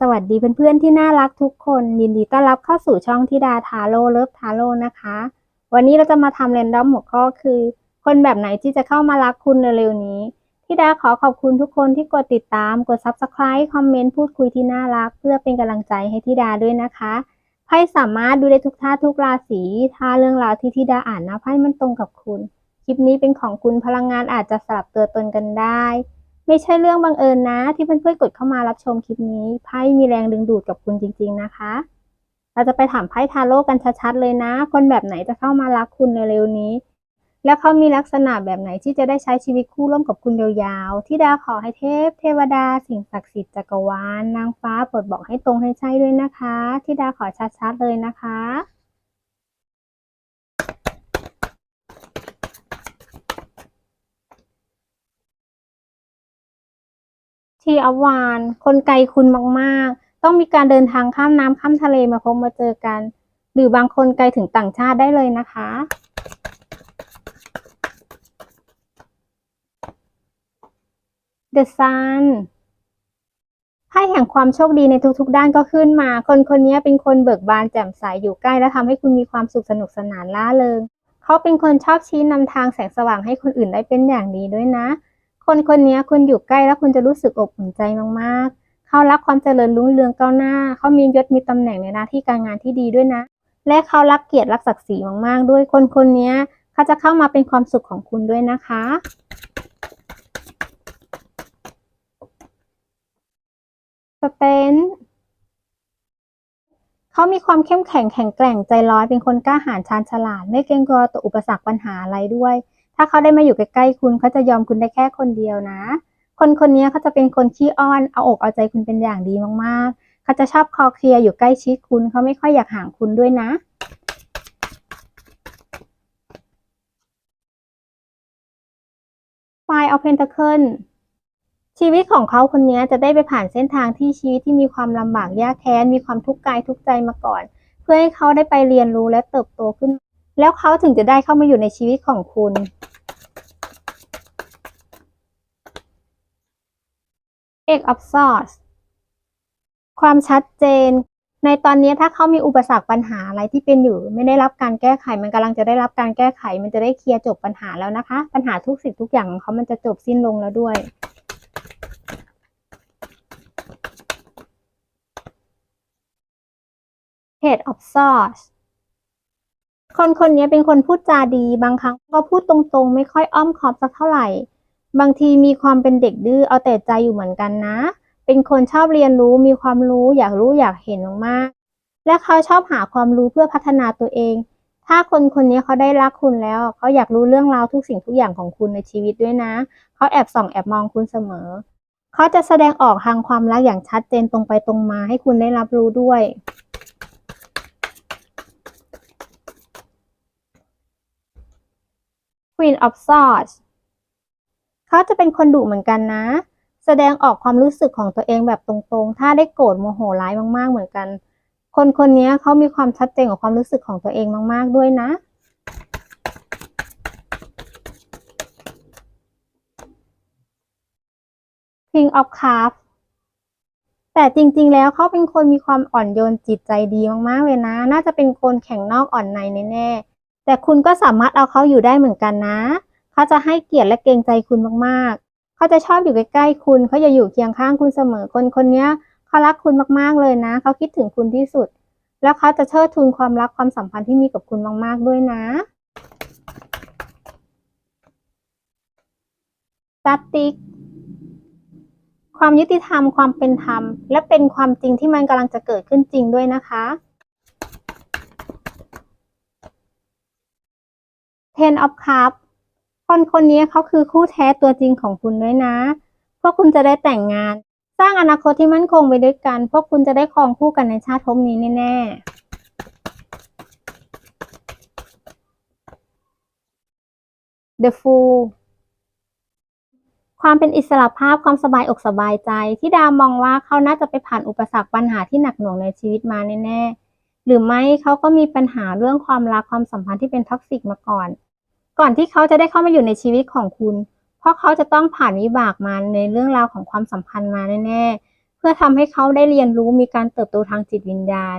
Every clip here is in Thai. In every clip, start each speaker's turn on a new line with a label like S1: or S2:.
S1: สวัสดีเพื่อนๆที่น่ารักทุกคน ยินดีต้อนรับเข้าสู่ช่องทิดาทาโร่เลิฟทาโร่นะคะ วันนี้เราจะมาทำเรนดอมหัวข้อคือ คนแบบไหนที่จะเข้ามารักคุณเร็วๆนี้ทิดาขอขอบคุณทุกคนที่กดติดตาม กด Subscribe คอมเมนต์พูดคุยที่น่ารัก เพื่อเป็นกำลังใจให้ทิดาด้วยนะคะไพ่สามารถดูได้ทุกท่าทุกราศีถ้าเรื่องราวที่ทิดาอ่านนะไพ่มันตรงกับคุณ คลิปนี้เป็นของคุณพลังงานอาจจะสลับตัวตนกันได้ ไม่ใช่เรื่องบังเอิญนะ ที่เพื่อนๆกดเข้ามารับชมคลิปนี้ไพ่มีแรงดึงดูดกับคุณจริง ๆนะคะ เราจะไปถามไพ่ทาโร่กันชัดๆเลยนะ คนแบบไหนจะเข้ามารักคุณในเร็วนี้ แล้วเขามีลักษณะแบบไหนที่จะได้ใช้ชีวิตคู่ร่วมกับคุณยาวๆ ที่ดาขอให้เทพ เทวดา สิ่งศักดิ์สิทธิ์จักรวาลนางฟ้าโปรดบอกให้ตรงให้ใช่ด้วยนะคะ ที่ดาขอชัดๆเลยนะคะ ที่อวานคนไกลคุณมากๆ ต้องมีการเดินทางข้ามน้ำข้ามทะเลมาพบมาเจอกัน หรือบางคนไกลถึงต่างชาติได้เลยนะคะ The Sun ไพ่แห่งความโชคดีในทุกๆ ด้านก็ขึ้นมา คนคนนี้เป็นคนเบิกบานแจ่มใสอยู่ใกล้และทำให้คุณมีความสุขสนุกสนานล่าเริง เขาเป็นคนชอบชี้นำทางแสงสว่างให้คนอื่นได้เป็นอย่างดีด้วยนะ คนคนนี้คุณอยู่ใกล้แล้วคุณจะรู้สึกอบอุ่นใจมากๆ เขารักความเจริญรุ่งเรืองก้าวหน้า เขามียศมีตำแหน่งในหน้าที่การงานที่ดีด้วยนะ และเขารักเกียรติรักศักดิ์ศรีมากๆ ด้วย คนคนนี้เขาจะเข้ามาเป็นความสุขของคุณด้วยนะคะ สเตนเขามีความเข้มแข็งแข็งแกร่งใจร้อนเป็นคนกล้าหาญชาญฉลาด ไม่เกรงกลัวต่ออุปสรรคปัญหาอะไรด้วย ถ้าเขาได้มาอยู่ใกล้ๆคุณเขาจะยอมคุณได้แค่คนเดียวนะ คนคนนี้เขาจะเป็นคนขี้อ้อนเอาอกเอาใจคุณเป็นอย่างดีมากๆเขาจะชอบคอเคลียร์อยู่ใกล้ชิดคุณเขาไม่ค่อยอยากห่างคุณด้วยนะ Five of Pentacles ชีวิตของเขาคนนี้จะได้ไปผ่านเส้นทางที่ชีวิตที่มีความลำบากยากแค้น มีความทุกข์กายทุกข์ใจมาก่อน เพื่อให้เขาได้ไปเรียนรู้และเติบโตขึ้น แล้วเขาถึงจะได้เข้ามาอยู่ในชีวิตของคุณ Eight of Swords ความชัดเจน ในตอนนี้ถ้าเขามีอุปสรรคปัญหาอะไรที่เป็นอยู่ ไม่ได้รับการแก้ไข มันกำลังจะได้รับการแก้ไข มันจะได้เคลียร์จบปัญหาแล้วนะคะ ปัญหาทุกสิ่งทุกอย่างของเขามันจะจบสิ้นลงแล้วด้วย Head of Swords คนคนนี้เป็นคนพูดจาดีบางครั้งก็พูดตรงๆ ไม่ค่อยอ้อมคอมสักเท่าไหร่ บางทีมีความเป็นเด็กดื้อเอาแต่ใจอยู่เหมือนกันนะ เป็นคนชอบเรียนรู้มีความรู้อยากรู้อยากเห็นมากๆ และเขาชอบหาความรู้เพื่อพัฒนาตัวเอง ถ้าคนคนนี้เขาได้รักคุณแล้ว เขาอยากรู้เรื่องราวทุกสิ่งทุกอย่างของคุณในชีวิตด้วยนะ เขาแอบส่องแอบมองคุณเสมอ เขาจะแสดงออกทางความรักอย่างชัดเจนตรงไปตรงมาให้คุณได้รับรู้ด้วย Queen of Swords เขาจะเป็นคนดุเหมือนกันนะ แสดงออกความรู้สึกของตัวเองแบบตรงๆ ถ้าได้โกรธโมโหร้ายมากๆเหมือนกัน คนคนนี้เขามีความชัดเจนกับความรู้สึกของตัวเองมากๆด้วยนะ King of Cups แต่จริงๆ แล้วเขาเป็นคนมีความอ่อนโยนจิตใจดีมากๆเลยนะ น่าจะเป็นคนแข็งนอกอ่อนในแน่ๆแต่คุณก็สามารถเอาเขาอยู่ได้เหมือนกันนะ เขาจะให้เกียรติและเกรงใจคุณมากๆ เขาจะชอบอยู่ใกล้ๆคุณ เขาจะอยู่เคียงข้างคุณเสมอ คนคนนี้เขารักคุณมากๆเลยนะ เขาคิดถึงคุณที่สุด แล้วเขาจะเชิดทุนความรักความสัมพันธ์ที่มีกับคุณมากๆด้วยนะตัตติกความยุติธรรมความเป็นธรรม และเป็นความจริงที่มันกำลังจะเกิดขึ้นจริงด้วยนะคะ Ten of Cups คนคนนี้เขาคือคู่แท้ตัวจริงของคุณด้วยนะ พวกคุณจะได้แต่งงาน สร้างอนาคตที่มั่นคงไปด้วยกัน พวกคุณจะได้ครองคู่กันในชาติภพนี้แน่ๆ The Fool ความเป็นอิสระภาพความสบายอกสบายใจ ที่ดาวมองว่าเขาน่าจะไปผ่านอุปสรรคปัญหาที่หนักหน่วงในชีวิตมาแน่ ๆ หรือไม่เขาก็มีปัญหาเรื่องความรักความสัมพันธ์ที่เป็นท็อกซิกมาก่อน ก่อนที่เขาจะได้เข้ามาอยู่ในชีวิตของคุณ เพราะเขาจะต้องผ่านวิบากมาในเรื่องราวของความสัมพันธ์มาแน่ๆ เพื่อทำให้เขาได้เรียนรู้มีการเติบโตทางจิตวิญญาณ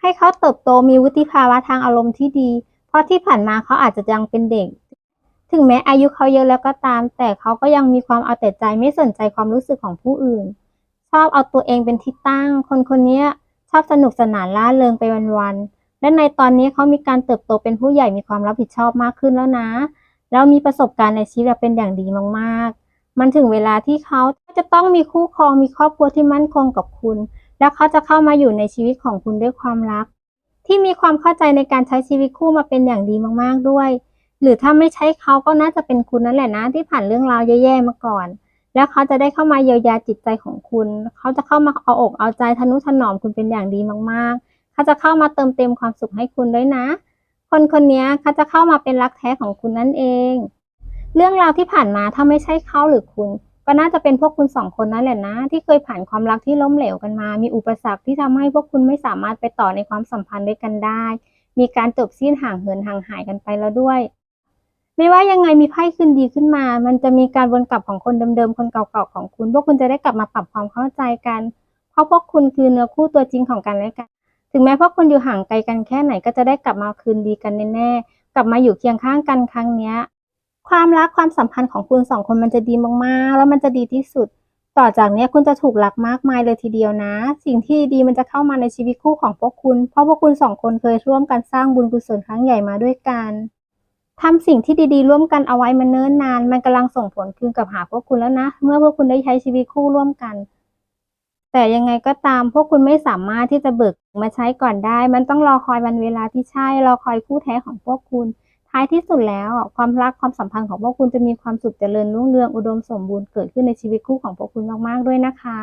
S1: ให้เขาเติบโตมีวุฒิภาวะทางอารมณ์ที่ดี เพราะที่ผ่านมาเขาอาจจะยังเป็นเด็ก ถึงแม้อายุเขาเยอะแล้วก็ตาม แต่เขาก็ยังมีความเอาแต่ใจไม่สนใจความรู้สึกของผู้อื่น ชอบเอาตัวเองเป็นที่ตั้ง คนคนนี้ชอบสนุกสนานล่าเริงไปวันๆ และในตอนนี้เขามีการเติบโตเป็นผู้ใหญ่มีความรับผิดชอบมากขึ้นแล้วนะ แล้วมีประสบการณ์ในชีวิตเป็นอย่างดีมากๆ มันถึงเวลาที่เขาจะต้องมีคู่ครองมีครอบครัวที่มั่นคงกับคุณ แล้วเขาจะเข้ามาอยู่ในชีวิตของคุณด้วยความรัก ที่มีความเข้าใจในการใช้ชีวิตคู่มาเป็นอย่างดีมากๆด้วย หรือถ้าไม่ใช่เขาก็น่าจะเป็นคุณนั่นแหละนะ ที่ผ่านเรื่องราวแย่ๆมาก่อน แล้วเขาจะได้เข้ามาเยียวยาจิตใจของคุณ เขาจะเข้ามาเอาอกเอาใจทนุถนอมคุณเป็นอย่างดีมากๆ เขาจะเข้ามาเติมเต็มความสุขให้คุณด้วยนะ คนคนนี้เขาจะเข้ามาเป็นรักแท้ของคุณนั่นเอง เรื่องราวที่ผ่านมาถ้าไม่ใช่เขาหรือคุณ ก็น่าจะเป็นพวกคุณสองคนนั่นแหละนะ ที่เคยผ่านความรักที่ล้มเหลวกันมา มีอุปสรรคที่ทำให้พวกคุณไม่สามารถไปต่อในความสัมพันธ์ด้วยกันได้ มีการจบสิ้นห่างเหินห่างหายกันไปแล้วด้วยไม่ว่ายังไงมีไพ่คืนดีขึ้นมา มันจะมีการวนกลับของคนเดิมๆ คนเก่าๆ ของคุณ พวกคุณจะได้กลับมาปรับความเข้าใจกัน เพราะพวกคุณคือเนื้อคู่ตัวจริงของกันและกัน ถึงแม้พวกคุณอยู่ห่างไกลกันแค่ไหนก็จะได้กลับมาคืนดีกันแน่ๆ กลับมาอยู่เคียงข้างกันครั้งเนี้ย ความรักความสัมพันธ์ของคุณสองคนมันจะดีมากๆ แล้วมันจะดีที่สุด ต่อจากนี้คุณจะถูกรักมากมายเลยทีเดียวนะ สิ่งที่ดีมันจะเข้ามาในชีวิตคู่ของพวกคุณ เพราะพวกคุณสองคนเคยร่วมกันสร้างบุญกุศลครั้งใหญ่มาด้วยกันทำสิ่งที่ดีๆ ร่วมกันเอาไว้มาเนิ่นนาน มันกำลังส่งผลคืนกลับหาพวกคุณแล้วนะ เมื่อพวกคุณได้ใช้ชีวิตคู่ร่วมกัน แต่ยังไงก็ตามพวกคุณไม่สามารถที่จะเบิกมาใช้ก่อนได้ มันต้องรอคอยวันเวลาที่ใช่ รอคอยคู่แท้ของพวกคุณ ท้ายที่สุดแล้วความรักความสัมพันธ์ของพวกคุณจะมีความสุขเจริญรุ่งเรืองอุดมสมบูรณ์เกิดขึ้นในชีวิตคู่ของพวกคุณมากๆด้วยนะคะ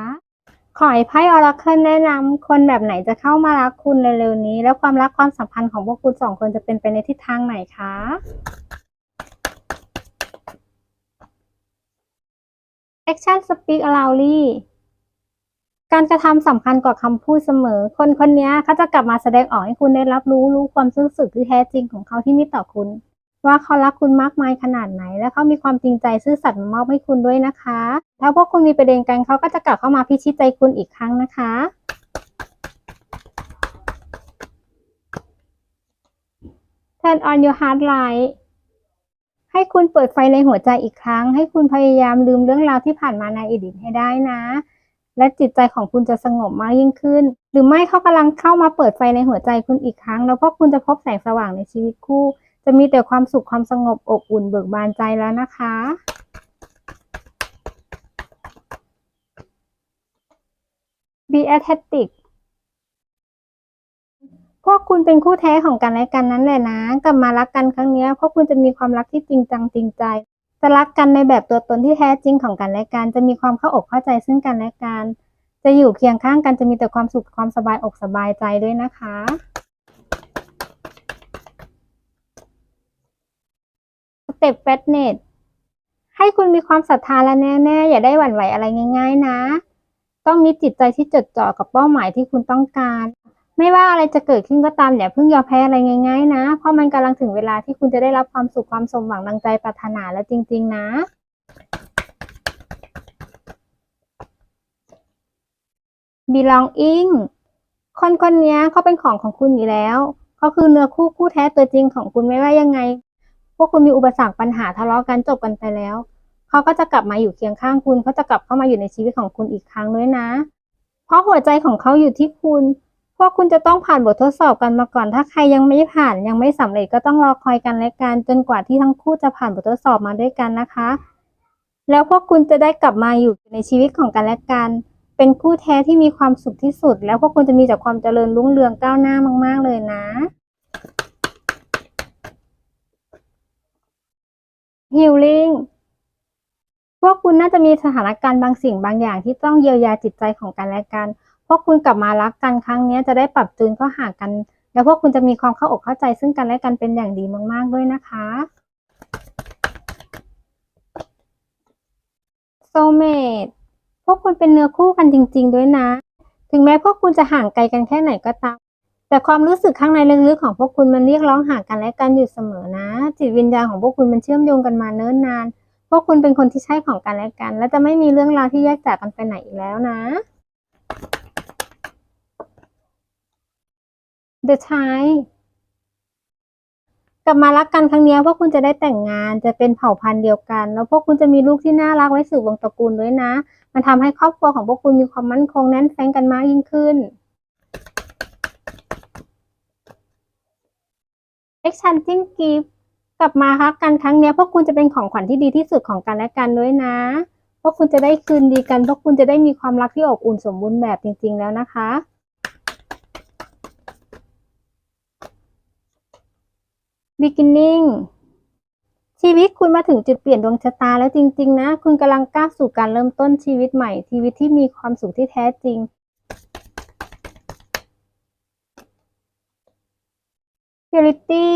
S1: ขอให้ไพ่ออราเคิลแนะนำคนแบบไหนจะเข้ามารักคุณเร็วๆนี้ แล้วความรักความสัมพันธ์ของพวกคุณสองคนจะเป็นไปในทิศทางไหนคะ Action Speak Loudly กา การกระทำสำคัญกว่าคำพูดเสมอ คนคนนี้เขาจะกลับมาแสดงออกให้คุณได้รับรู้รู้ความรู้สึกที่แท้จริงของเขาที่มีต่อคุณ ว่าเขารักคุณมากมายขนาดไหน และเขามีความจริงใจซื่อสัตย์มอบให้คุณด้วยนะคะ ถ้าพวกคุณมีประเด็นกันเขาก็จะกลับเข้ามาพิชิตใจคุณอีกครั้งนะคะ Turn on your heart light ให้คุณเปิดไฟในหัวใจอีกครั้ง ให้คุณพยายามลืมเรื่องราวที่ผ่านมาในอดีตให้ได้นะ และจิตใจของคุณจะสงบมากยิ่งขึ้น หรือไม่เขากำลังเข้ามาเปิดไฟในหัวใจคุณอีกครั้ง แล้วพวกคุณจะพบแสงสว่างในชีวิตคู่ จะมีแต่ความสุขความสงบอบอุ่นเบิกบานใจแล้วนะคะ Be authentic พวกคุณเป็นคู่แท้ของกันและกันนั้นแหละนะ กลับมารักกันครั้งนี้พวกคุณจะมีความรักที่จริงจังจริงใจ จะรักกันในแบบตัวตนที่แท้จริงของกันและกัน จะมีความเข้าอกเข้าใจซึ่งกันและกัน จะอยู่เคียงข้างกันจะมีแต่ความสุขความสบายอกสบายใจด้วยนะคะ สเต็ปแฟตเนสให้คุณมีความศรัทธาและแน่แน่อย่าได้หวั่นไหวอะไรง่าย ๆ นะ ต้องมีจิตใจที่จดจ่อกับเป้าหมายที่คุณต้องการ ไม่ว่าอะไรจะเกิดขึ้นก็ตามอย่าเพิ่งยอมแพ้อะไรง่ายๆนะ เพราะมันกำลังถึงเวลาที่คุณจะได้รับความสุขความสมหวังดังใจปรารถนาแล้วจริง ๆ นะ belonging คนคนนี้เขาเป็นของของคุณอยู่แล้วเขาคือเนื้อคู่คู่แท้ตัวจริงของคุณไม่ว่ายังไง พวกคุณมีอุปสรรคปัญหาทะเลาะกันจบกันไปแล้วเขาก็จะกลับมาอยู่เคียงข้างคุณเขาจะกลับเข้ามาอยู่ในชีวิตของคุณอีกครั้งด้วยนะ เพราะหัวใจของเขาอยู่ที่คุณ พวกคุณจะต้องผ่านบททดสอบกันมาก่อน ถ้าใครยังไม่ผ่านยังไม่สำเร็จก็ต้องรอคอยกันและกันจนกว่าที่ทั้งคู่จะผ่านบททดสอบมาด้วยกันนะคะ แล้วพวกคุณจะได้กลับมาอยู่ในชีวิตของกันและกัน เป็นคู่แท้ที่มีความสุขที่สุด แล้วพวกคุณจะมีแต่ความเจริญรุ่งเรืองก้าวหน้ามากๆเลยนะ Healing พวกคุณน่าจะมีสถานการณ์บางสิ่งบางอย่างที่ต้องเยียวยาจิตใจของกันและกัน พวกคุณกลับมารักกันครั้งนี้จะได้ปรับจูนเข้าหากัน แล้วพวกคุณจะมีความเข้าอกเข้าใจซึ่งกันและกันเป็นอย่างดีมาก ๆ ด้วยนะคะ Soulmate พวกคุณเป็นเนื้อคู่กันจริง ๆ ด้วยนะ ถึงแม้พวกคุณจะห่างไกลกันแค่ไหนก็ตาม แต่ความรู้สึกข้างในลึกๆของพวกคุณมันเรียกร้องหากันและกันอยู่เสมอนะ จิตวิญญาณของพวกคุณมันเชื่อมโยงกันมาเนิ่นนาน พวกคุณเป็นคนที่ใช่ของกันและกัน และจะไม่มีเรื่องราวที่แยกจากกันไปไหนอีกแล้วนะ The Child กลับมารักกันครั้งนี้พวกคุณจะได้แต่งงานจะเป็นเผ่าพันธุ์เดียวกัน แล้วพวกคุณจะมีลูกที่น่ารักไว้สืบวงศ์ตระกูลด้วยนะ มันทำให้ครอบครัวของพวกคุณมีความมั่นคงแน่นแฟ้งกันมากยิ่งขึ้น Exchanging Gift กลับมารักกันครั้งนี้พวกคุณจะเป็นของขวัญที่ดีที่สุดของกันและกันด้วยนะ พวกคุณจะได้คืนดีกัน พวกคุณจะได้มีความรักที่อบอุ่นสมบูรณ์แบบจริง ๆ แล้วนะคะ Beginning ชีวิตคุณมาถึงจุดเปลี่ยนดวงชะตาแล้วจริง ๆ นะ คุณกำลังก้าวสู่การเริ่มต้นชีวิตใหม่ ชีวิตที่มีความสุขที่แท้จริง Purity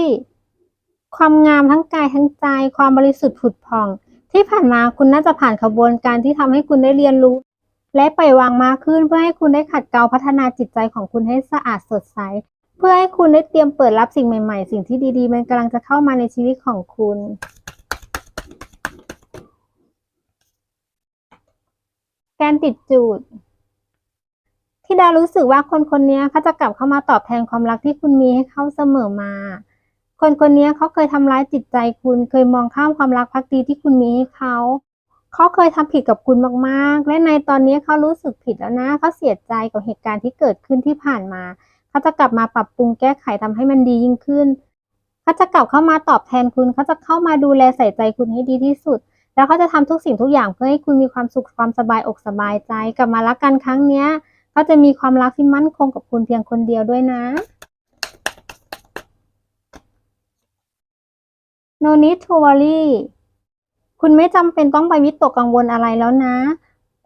S1: ความงามทั้งกายทั้งใจ ความบริสุทธิ์ผุดผ่อง ที่ผ่านมาคุณน่าจะผ่านขบวนการที่ทำให้คุณได้เรียนรู้ และปล่อยวางมากขึ้นเพื่อให้คุณได้ขัดเกลาพัฒนาจิตใจของคุณให้สะอาดสดใส เพื่อให้คุณได้เตรียมเปิดรับสิ่งใหม่ ๆ สิ่งที่ดีๆ มันกำลังจะเข้ามาในชีวิตของคุณการติดจูด ที่ดารู้สึกว่าคนคนนี้เขาจะกลับเข้ามาตอบแทนความรักที่คุณมีให้เขาเสมอมา คนคนนี้เขาเคยทำร้ายจิตใจคุณ เคยมองข้ามความรักพักดีที่คุณมีให้เขา เขาเคยทำผิดกับคุณมากๆ และในตอนนี้เขารู้สึกผิดแล้วนะเขาเสียใจกับเหตุการณ์ที่เกิดขึ้นที่ผ่านมา ขาจะกลับมาปรับปรุงแก้ไขทำให้มันดียิ่งขึ้นเขาจะกลับเข้ามาตอบแทนคุณเขาจะเข้ามาดูแลใส่ใจคุณให้ดีที่สุด แล้วเขาจะทำทุกสิ่งทุกอย่างเพื่อให้คุณมีความสุขความสบายอกสบายใจ กลับมารักกันครั้งเนี้ยเขาจะมีความรักที่มั่นคงกับคุณเพียงคนเดียวด้วยนะ No need to worry คุณไม่จำเป็นต้องไปวิตกกังวลอะไรแล้วนะ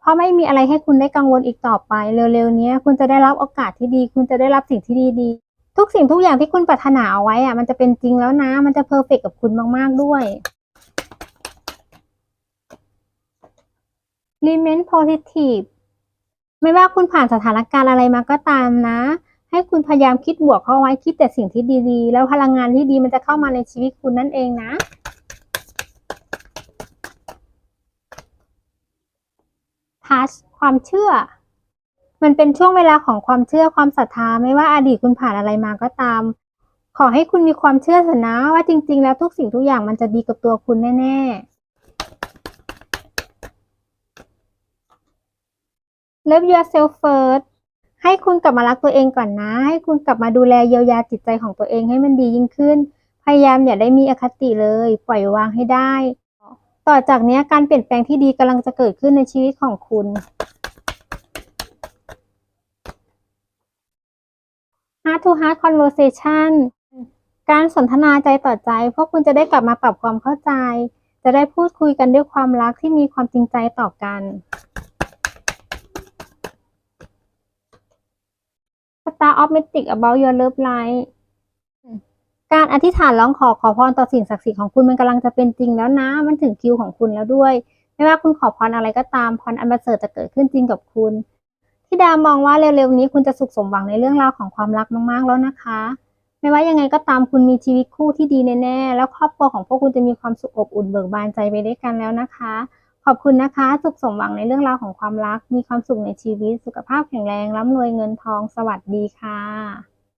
S1: เพราะไม่มีอะไรให้คุณได้กังวลอีกต่อไปเร็วๆนี้คุณจะได้รับโอกาสที่ดี คุณจะได้รับสิ่งที่ดีๆทุกสิ่งทุกอย่างที่คุณปรารถนาเอาไว้อะมันจะเป็นจริงแล้วนะ มันจะเพอร์เฟกกับคุณมากๆด้วย Remain positive ไม่ว่าคุณผ่านสถานการณ์อะไรมาก็ตามนะ ให้คุณพยายามคิดบวกเข้าไว้คิดแต่สิ่งที่ดีๆ แล้วพลังงานที่ดีมันจะเข้ามาในชีวิตคุณนั่นเองนะ ทัชความเชื่อ มันเป็นช่วงเวลาของความเชื่อความศรัทธาไม่ว่าอดีตคุณผ่านอะไรมาก็ตาม ขอให้คุณมีความเชื่อเถอะนะว่าจริง ๆ แล้วทุกสิ่งทุกอย่างมันจะดีกับตัวคุณแน่ๆ Love yourself first ให้คุณกลับมารักตัวเองก่อนนะ ให้คุณกลับมาดูแลเยียวยาจิตใจของตัวเองให้มันดียิ่งขึ้น พยายามอย่าได้มีอคติเลย ปล่อยวางให้ได้ ต่อจากนี้การเปลี่ยนแปลงที่ดีกำลังจะเกิดขึ้นในชีวิตของคุณ Heart to Heart Conversation การสนทนาใจต่อใจ พวกคุณจะได้กลับมาปรับความเข้าใจ จะได้พูดคุยกันด้วยความรักที่มีความจริงใจต่อกัน Star of Magic about your love life การอธิษฐานร้องขอขอพรต่อสิ่งศักดิ์สิทธิ์ของคุณมันกำลังจะเป็นจริงแล้วนะ มันถึงคิวของคุณแล้วด้วย ไม่ว่าคุณขอพรอะไรก็ตามพรอันประเสริฐจะเกิดขึ้นจริงกับคุณที่ดามองว่าเร็วๆนี้คุณจะสุขสมหวังในเรื่องราวของความรักมากๆแล้วนะคะ ไม่ว่ายังไงก็ตามคุณมีชีวิตคู่ที่ดีแน่ๆแล้วครอบครัวของพวกคุณจะมีความสุขอบอุ่นเบิกบานใจไปด้วยกันแล้วนะคะ ขอบคุณนะคะ สุขสมหวังในเรื่องราวของความรัก มีความสุขในชีวิต สุขภาพแข็งแรงร่ำรวยเงินทอง สวัสดีค่ะ